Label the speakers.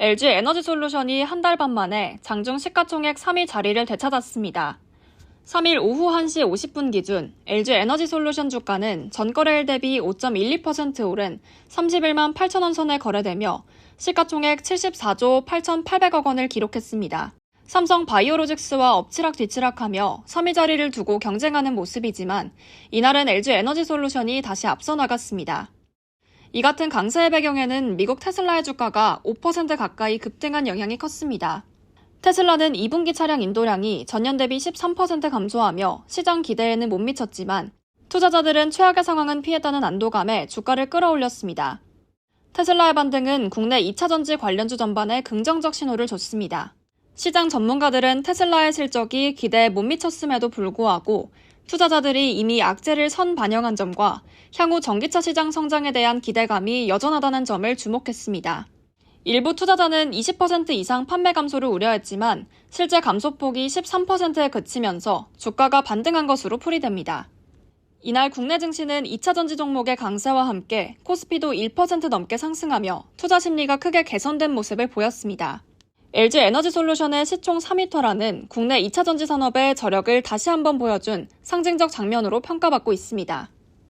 Speaker 1: LG 에너지 솔루션이 한 달 반 만에 장중 시가총액 3위 자리를 되찾았습니다. 3일 오후 1시 50분 기준 LG 에너지 솔루션 주가는 전거래일 대비 5.12% 오른 31만 8천 원 선에 거래되며 시가총액 74조 8,800억 원을 기록했습니다. 삼성 바이오로직스와 엎치락 뒤치락하며 3위 자리를 두고 경쟁하는 모습이지만 이날은 LG 에너지 솔루션이 다시 앞서 나갔습니다. 이 같은 강세의 배경에는 미국 테슬라의 주가가 5% 가까이 급등한 영향이 컸습니다. 테슬라는 2분기 차량 인도량이 전년 대비 13% 감소하며 시장 기대에는 못 미쳤지만 투자자들은 최악의 상황은 피했다는 안도감에 주가를 끌어올렸습니다. 테슬라의 반등은 국내 2차 전지 관련주 전반에 긍정적 신호를 줬습니다. 시장 전문가들은 테슬라의 실적이 기대에 못 미쳤음에도 불구하고 투자자들이 이미 악재를 선 반영한 점과 향후 전기차 시장 성장에 대한 기대감이 여전하다는 점을 주목했습니다. 일부 투자자는 20% 이상 판매 감소를 우려했지만 실제 감소폭이 13%에 그치면서 주가가 반등한 것으로 풀이됩니다. 이날 국내 증시는 2차 전지 종목의 강세와 함께 코스피도 1% 넘게 상승하며 투자 심리가 크게 개선된 모습을 보였습니다. LG 에너지 솔루션의 시총 3위터라는 국내 2차 전지 산업의 저력을 다시 한번 보여준 상징적 장면으로 평가받고 있습니다.